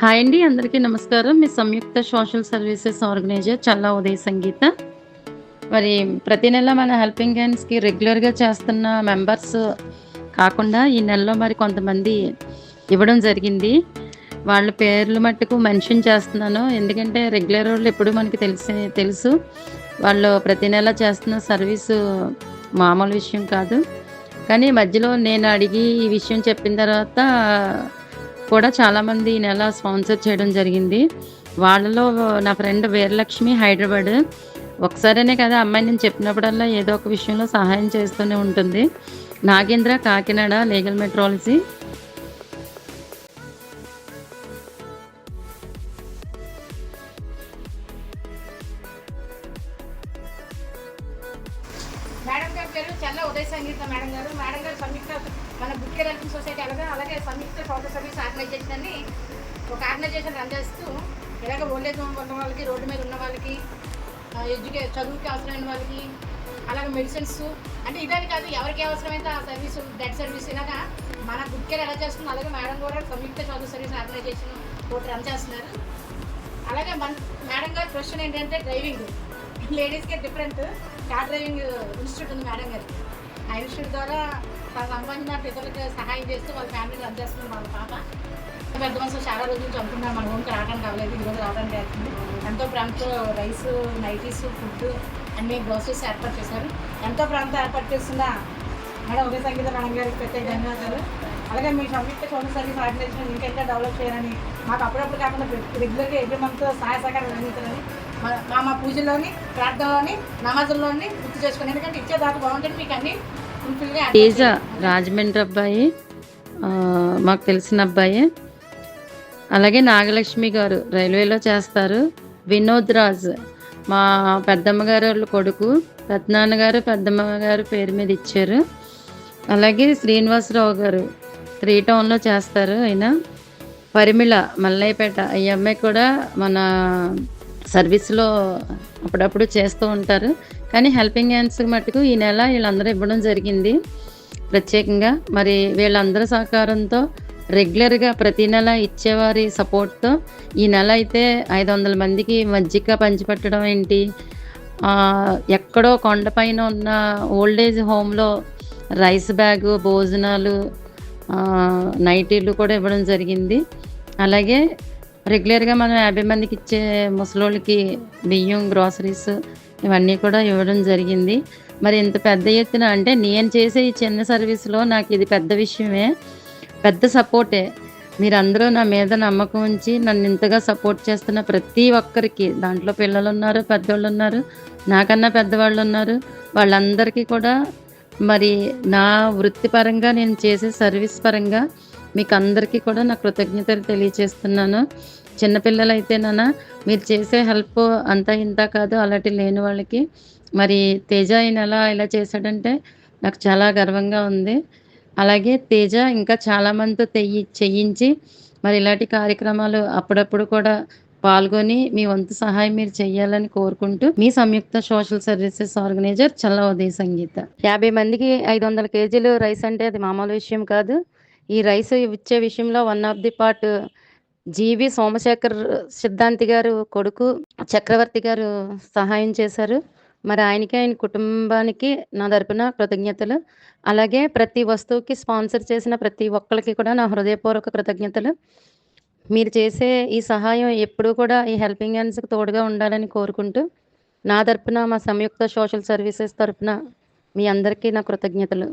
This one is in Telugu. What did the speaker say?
హాయ్ అండి అందరికీ నమస్కారం. మీ Samyuktha social services organiser Challa Udaya Sangeetha. మరి ప్రతి నెల మన హెల్పింగ్ హ్యాండ్స్కి రెగ్యులర్గా చేస్తున్న మెంబర్స్ కాకుండా ఈ నెలలో మరి కొంతమంది ఇవ్వడం జరిగింది. వాళ్ళ పేర్లు మట్టుకు మెన్షన్ చేస్తున్నాను. ఎందుకంటే రెగ్యులర్ వాళ్ళు ఎప్పుడు మనకి తెలిసి తెలుసు. వాళ్ళు ప్రతి నెల చేస్తున్న సర్వీసు మామూలు విషయం కాదు. కానీ మధ్యలో నేను అడిగి ఈ విషయం చెప్పిన తర్వాత కూడా చాలామంది ఈ నెల స్పాన్సర్ చేయడం జరిగింది. వాళ్ళలో నా ఫ్రెండ్ వీరలక్ష్మి హైదరాబాద్. ఒకసారనే కదా అమ్మాయి నేను చెప్పినప్పుడల్లా ఏదో ఒక విషయంలో సహాయం చేస్తూనే ఉంటుంది. Nagendra Kakinada legal metrology. Madam గారు పేరు చల్ల ఉదయ సంగీత మేడం గారు. మేడం గారు సంయుక్త మన హెల్పింగ్ సొసైటీ అలాగే అలాగే సంయుక్త సోషల్ సర్వీస్ ఆర్గనైజేషన్ అని ఒక ఆర్గనైజేషన్ రన్ చేస్తూ ఇలాగ ఓల్డేజ్ హోమ్ ఉన్న వాళ్ళకి రోడ్డు మీద ఉన్న వాళ్ళకి ఎడ్యుకే చదువుకి అవసరమైన వాళ్ళకి అలాగే మెడిసిన్స్ అంటే ఇదని కాదు ఎవరికి అవసరమైతే ఆ సర్వీస్ డెడ్ సర్వీస్ ఇలాగా మన గుడ్కేర్ ఎలా చేస్తుంది అలాగే మేడం కూడా సంయుక్త సోషల్ సర్వీస్ ఆర్గనైజేషన్ ఒకటి రన్ చేస్తున్నారు. అలాగే మన మేడం గారి ప్రొఫెషన్ ఏంటంటే డ్రైవింగ్ లేడీస్కి డిఫరెంట్ కార్ డ్రైవింగ్ ఇన్స్టిట్యూట్ ఉంది మేడం గారికి ఆ ద్వారా తన సంబంధించిన పిల్లలకి సహాయం చేస్తూ వాళ్ళ ఫ్యామిలీ రన్ చేస్తుంది వాళ్ళ పాప. పెద్ద మనసు చాలా రోజుల నుంచి అనుకున్నాం మన హోమ్కి రావడానికి అవ్వలేదు ఈరోజు రావడానికి అవుతుంది ఎంతో ప్రాంతం రైస్ నైటీస్ ఫుడ్ అన్ని గ్రోసరీస్ ఏర్పాటు చేశారు. ఎంతో ప్రాంతం ఏర్పాటు చేస్తున్న మేడం ఉదయ సంగీత మేడం గారికి ప్రత్యేక ధన్యవాదాలు. అలాగే మీ సంయుక్త సోషల్ సర్వీస్ ఆర్గనైజేషన్ ఇంకెంత డెవలప్ చేయాలని మాకు అప్పుడప్పుడు కాకుండా రెగ్యులర్గా ఎవ్రీ మంత్ సహాయ సహకారం అందించాలని మా- మా పూజల్లోని ప్రార్థనలోని నమాజుల్లోని గుర్తు చేసుకోండి ఎందుకంటే ఇచ్చేదాకా బాగుంటుంది మీకు అన్ని తేజ రాజమండ్రి అబ్బాయి మాకు తెలిసిన అబ్బాయి. అలాగే నాగలక్ష్మి గారు రైల్వేలో చేస్తారు. వినోద్ రాజ్ మా పెద్దమ్మ గారు వాళ్ళ కొడుకు పెద్దనాన్న గారు పెద్దమ్మ గారు పేరు మీద ఇచ్చారు. అలాగే శ్రీనివాసరావు గారు త్రీ టౌన్లో చేస్తారు ఆయన. పరిమిళ మల్లయ్యపేట ఈ అమ్మాయి కూడా మన సర్వీస్లో అప్పుడప్పుడు చేస్తూ ఉంటారు. కానీ హెల్పింగ్ హ్యాండ్స్ మటుకు ఈ నెల వీళ్ళందరూ ఇవ్వడం జరిగింది. ప్రత్యేకంగా మరి వీళ్ళందరి సహకారంతో రెగ్యులర్గా ప్రతి నెల ఇచ్చేవారి సపోర్ట్తో ఈ నెల అయితే ఐదు వందల మందికి మజ్జిగ పంచిపెట్టడం ఏంటి? ఎక్కడో కొండపైన ఉన్న ఓల్డేజ్ హోమ్లో రైస్ బ్యాగు భోజనాలు నైటీలు కూడా ఇవ్వడం జరిగింది. అలాగే రెగ్యులర్గా మనం యాభై మందికి ఇచ్చే ముసలోళ్ళకి బియ్యం గ్రాసరీస్ ఇవన్నీ కూడా ఇవ్వడం జరిగింది. మరి ఇంత పెద్ద ఎత్తున అంటే నేను చేసే ఈ చిన్న సర్వీస్లో నాకు ఇది పెద్ద విషయమే. పెద్ద సపోర్టే మీరందరూ నా మీద నమ్మకం ఉంచి నన్ను ఇంతగా సపోర్ట్ చేస్తున్న ప్రతి ఒక్కరికి దాంట్లో పిల్లలు ఉన్నారు పెద్దవాళ్ళు ఉన్నారు నాకన్నా పెద్దవాళ్ళు ఉన్నారు వాళ్ళందరికీ కూడా మరి నా వృత్తిపరంగా నేను చేసే సర్వీస్ పరంగా మీకు అందరికీ కూడా నా కృతజ్ఞతలు తెలియజేస్తున్నాను చిన్నపిల్లలు అయితే మీరు చేసే హెల్ప్ అంతా ఇంత కాదు అలాంటి లేని వాళ్ళకి. మరి తేజ ఆయన ఎలా ఇలా చేశాడంటే నాకు చాలా గర్వంగా ఉంది. అలాగే తేజ ఇంకా చాలామందితో తెయ్యి చేయించి మరి ఇలాంటి కార్యక్రమాలు అప్పుడప్పుడు కూడా పాల్గొని మీ వంతు సహాయం మీరు చేయాలని కోరుకుంటూ మీ Samyuktha social services organiser Challa Udaya Sangeetha. యాభై మందికి ఐదు వందల కేజీలు రైస్ అంటే అది మామూలు విషయం కాదు. ఈ రైస్ ఇచ్చే విషయంలో one of the part GV Somashekar Siddhanti గారు కొడుకు చక్రవర్తి గారు సహాయం చేశారు. మరి ఆయనకి ఆయన కుటుంబానికి నా తరపున కృతజ్ఞతలు. అలాగే ప్రతి వస్తువుకి స్పాన్సర్ చేసిన ప్రతి ఒక్కరికి కూడా నా హృదయపూర్వక కృతజ్ఞతలు. మీరు చేసే ఈ సహాయం ఎప్పుడూ కూడా ఈ హెల్పింగ్ హ్యాండ్స్కి తోడుగా ఉండాలని కోరుకుంటూ నా తరపున మా సంయుక్త సోషల్ సర్వీసెస్ తరపున మీ అందరికీ నా కృతజ్ఞతలు.